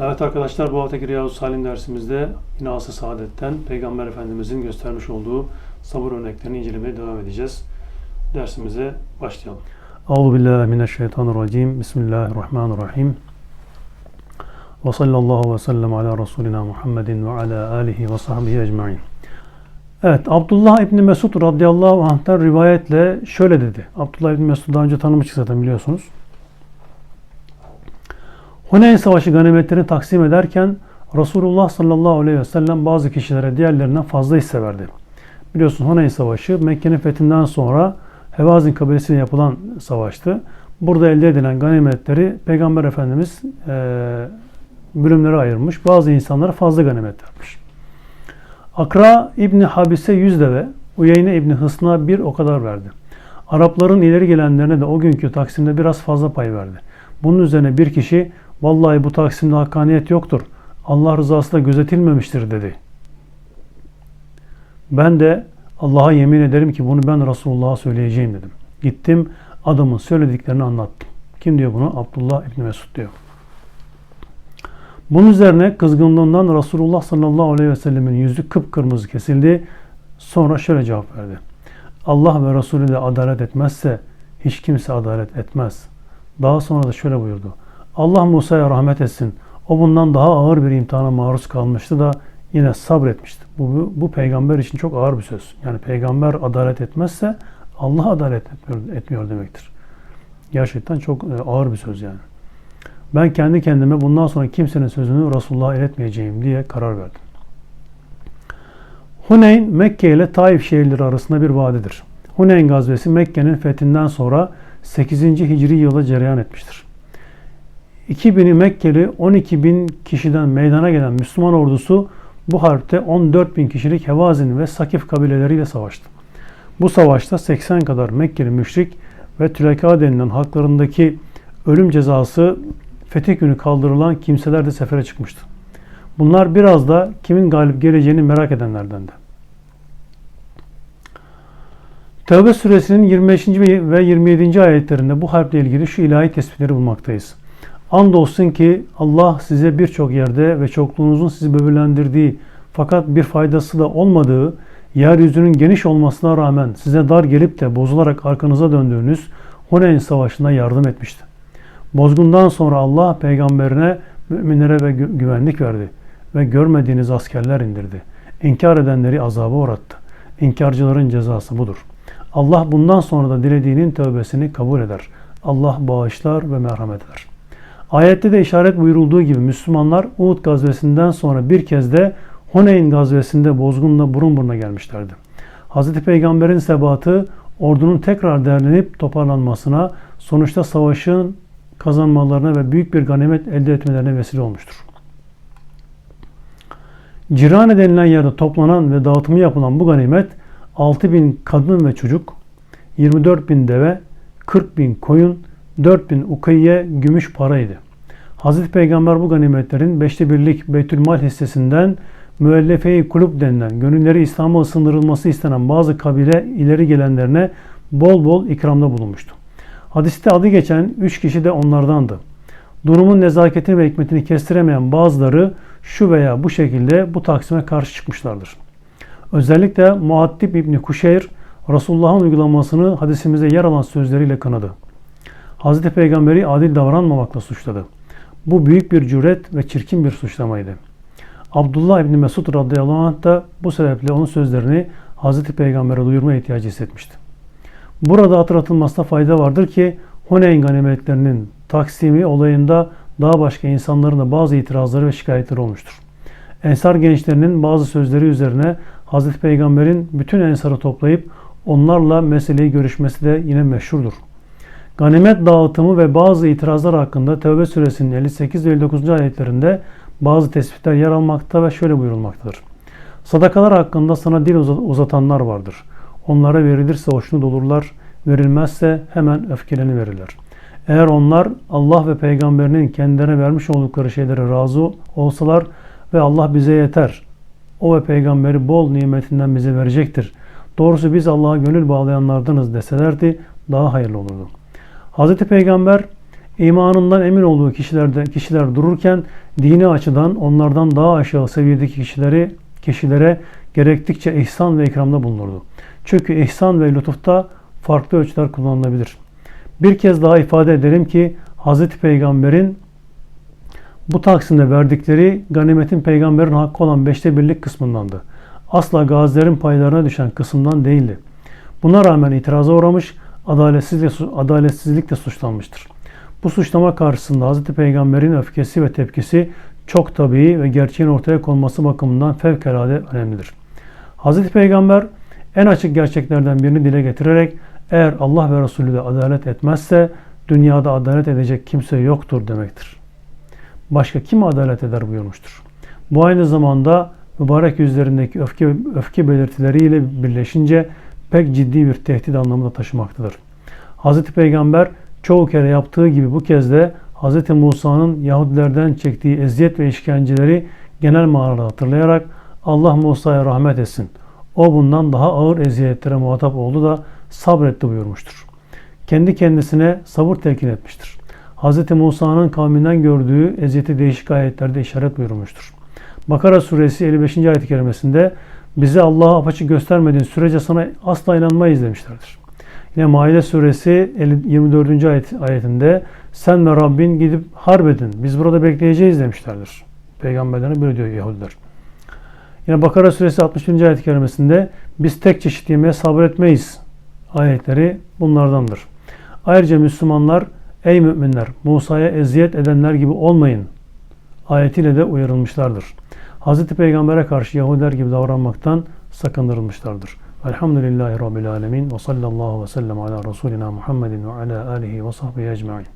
Evet arkadaşlar bu haftaki Riyazu Salim dersimizde yine Asıl Saadet'ten Peygamber Efendimizin göstermiş olduğu sabır örneklerini incelemeye devam edeceğiz. Dersimize başlayalım. Euzu billahi mineşşeytanirracim. Bismillahirrahmanirrahim. Ve sallallahu ve sellem ala Resulina Muhammedin ve ala alihi ve sahbihi ecmain. Evet, Abdullah İbni Mesud radıyallahu anh'tan rivayetle şöyle dedi. Abdullah İbni Mesud daha önce tanımıştık zaten biliyorsunuz. Huneyn Savaşı ganimetlerini taksim ederken Resulullah sallallahu aleyhi ve sellem bazı kişilere diğerlerinden fazla hisse verdi. Biliyorsun Huneyn Savaşı Mekke'nin fethinden sonra Hevazin kabilesiyle yapılan savaştı. Burada elde edilen ganimetleri Peygamber Efendimiz e, bölümlere ayırmış. Bazı insanlara fazla ganimet vermiş. Akra İbni Habise 100 deve, Uyeyne İbni Hısna bir o kadar verdi. Arapların ileri gelenlerine de o günkü taksimde biraz fazla pay verdi. Bunun üzerine bir kişi vallahi bu taksimde hakkaniyet yoktur. Allah rızası da gözetilmemiştir dedi. Ben de Allah'a yemin ederim ki bunu ben Resulullah'a söyleyeceğim dedim. Gittim adamın söylediklerini anlattım. Kim diyor bunu? Abdullah İbni Mesud diyor. Bunun üzerine kızgınlığından Resulullah sallallahu aleyhi ve sellemin yüzü kıpkırmızı kesildi. Sonra şöyle cevap verdi. Allah ve Resulü de adalet etmezse hiç kimse adalet etmez. Daha sonra da şöyle buyurdu. Allah Musa'ya rahmet etsin. O bundan daha ağır bir imtihana maruz kalmıştı da yine sabretmişti. Bu, bu, peygamber için çok ağır bir söz. Yani peygamber adalet etmezse Allah adalet etmiyor, etmiyor demektir. Gerçekten çok e, ağır bir söz yani. Ben kendi kendime bundan sonra kimsenin sözünü Resulullah'a iletmeyeceğim diye karar verdim. Huneyn, Mekke ile Taif şehirleri arasında bir vadidir. Huneyn gazvesi Mekke'nin fethinden sonra 8. Hicri yıla cereyan etmiştir. 2000'i Mekkeli 12 bin kişiden meydana gelen Müslüman ordusu bu harpte 14 bin kişilik Hevazin ve Sakif kabileleriyle savaştı. Bu savaşta 80 kadar Mekkeli müşrik ve Tüleka denilen halklarındaki ölüm cezası fetih günü kaldırılan kimseler de sefere çıkmıştı. Bunlar biraz da kimin galip geleceğini merak edenlerdendi. Tevbe suresinin 25. ve 27. ayetlerinde bu harple ilgili şu ilahi tespitleri bulmaktayız. Andolsun ki Allah size birçok yerde ve çokluğunuzun sizi böbürlendirdiği fakat bir faydası da olmadığı, yeryüzünün geniş olmasına rağmen size dar gelip de bozularak arkanıza döndüğünüz Huneyn Savaşı'na yardım etmişti. Bozgundan sonra Allah peygamberine, müminlere ve güvenlik verdi ve görmediğiniz askerler indirdi. İnkar edenleri azaba uğrattı. İnkarcıların cezası budur. Allah bundan sonra da dilediğinin tövbesini kabul eder. Allah bağışlar ve merhamet eder. Ayette de işaret buyurulduğu gibi Müslümanlar Uhud gazvesinden sonra bir kez de Huneyn gazvesinde bozgunla burun buruna gelmişlerdi. Hz. Peygamber'in sebatı ordunun tekrar derlenip toparlanmasına, sonuçta savaşın kazanmalarına ve büyük bir ganimet elde etmelerine vesile olmuştur. Cirane denilen yerde toplanan ve dağıtımı yapılan bu ganimet 6 bin kadın ve çocuk, 24 bin deve, 40 bin koyun, 4 bin ukiye gümüş paraydı. Hazreti Peygamber bu ganimetlerin beşte birlik Beytülmal hissesinden müellefe-i kulüp denilen, gönülleri İslam'a ısındırılması istenen bazı kabile ileri gelenlerine bol bol ikramda bulunmuştu. Hadiste adı geçen üç kişi de onlardandı. Durumun nezaketini ve hikmetini kestiremeyen bazıları şu veya bu şekilde bu taksime karşı çıkmışlardır. Özellikle Muattib İbni Kuşeyr, Resulullah'ın uygulamasını hadisimizde yer alan sözleriyle kınadı. Hazreti Peygamberi adil davranmamakla suçladı. Bu büyük bir cüret ve çirkin bir suçlamaydı. Abdullah İbni Mesud radıyallahu anh da bu sebeple onun sözlerini Hazreti Peygamber'e duyurma ihtiyacı hissetmişti. Burada hatırlatılmasına fayda vardır ki Huneyn ganimetlerinin taksimi olayında daha başka insanların da bazı itirazları ve şikayetleri olmuştur. Ensar gençlerinin bazı sözleri üzerine Hazreti Peygamber'in bütün ensarı toplayıp onlarla meseleyi görüşmesi de yine meşhurdur. Ganimet dağıtımı ve bazı itirazlar hakkında Tevbe suresinin 58 ve 59. ayetlerinde bazı tespitler yer almakta ve şöyle buyurulmaktadır. Sadakalar hakkında sana dil uzatanlar vardır. Onlara verilirse hoşnut olurlar, verilmezse hemen öfkeleni verirler. Eğer onlar Allah ve peygamberinin kendilerine vermiş oldukları şeylere razı olsalar ve Allah bize yeter, o ve peygamberi bol nimetinden bize verecektir. Doğrusu biz Allah'a gönül bağlayanlardanız deselerdi daha hayırlı olurdu. Hz. Peygamber imanından emin olduğu kişilerde kişiler dururken dini açıdan onlardan daha aşağı seviyedeki kişileri kişilere gerektikçe ihsan ve ikramda bulunurdu. Çünkü ihsan ve lütufta farklı ölçüler kullanılabilir. Bir kez daha ifade ederim ki Hz. Peygamber'in bu taksimde verdikleri ganimetin peygamberin hakkı olan beşte birlik kısmındandı. Asla gazilerin paylarına düşen kısımdan değildi. Buna rağmen itiraza uğramış, adaletsizlikle, adaletsizlikle suçlanmıştır. Bu suçlama karşısında Hz. Peygamber'in öfkesi ve tepkisi çok tabii ve gerçeğin ortaya konması bakımından fevkalade önemlidir. Hz. Peygamber en açık gerçeklerden birini dile getirerek eğer Allah ve Resulü de adalet etmezse dünyada adalet edecek kimse yoktur demektir. Başka kim adalet eder buyurmuştur. Bu aynı zamanda mübarek yüzlerindeki öfke, öfke belirtileriyle birleşince pek ciddi bir tehdit anlamı da taşımaktadır. Hz. Peygamber çoğu kere yaptığı gibi bu kez de Hz. Musa'nın Yahudilerden çektiği eziyet ve işkenceleri genel manada hatırlayarak Allah Musa'ya rahmet etsin. O bundan daha ağır eziyetlere muhatap oldu da sabretti buyurmuştur. Kendi kendisine sabır telkin etmiştir. Hz. Musa'nın kavminden gördüğü eziyeti değişik ayetlerde işaret buyurmuştur. Bakara suresi 55. ayet-i kerimesinde bize Allah'ı apaçık göstermediğin sürece sana asla inanmayız demişlerdir. Yine Maide suresi 24. Ayet, ayetinde sen ve Rabbin gidip harp edin. Biz burada bekleyeceğiz demişlerdir. Peygamberlerine böyle diyor Yahudiler. Yine Bakara suresi 60. ayet-i kerimesinde biz tek çeşit yemeğe sabretmeyiz ayetleri bunlardandır. Ayrıca Müslümanlar ey müminler Musa'ya eziyet edenler gibi olmayın ayetiyle de uyarılmışlardır. Hz. Peygamber'e karşı Yahudiler gibi davranmaktan sakındırılmışlardır. Elhamdülillahi Rabbil Alemin ve sallallahu ve sellem ala Resulina Muhammedin ve ala alihi ve sahbihi ecma'in.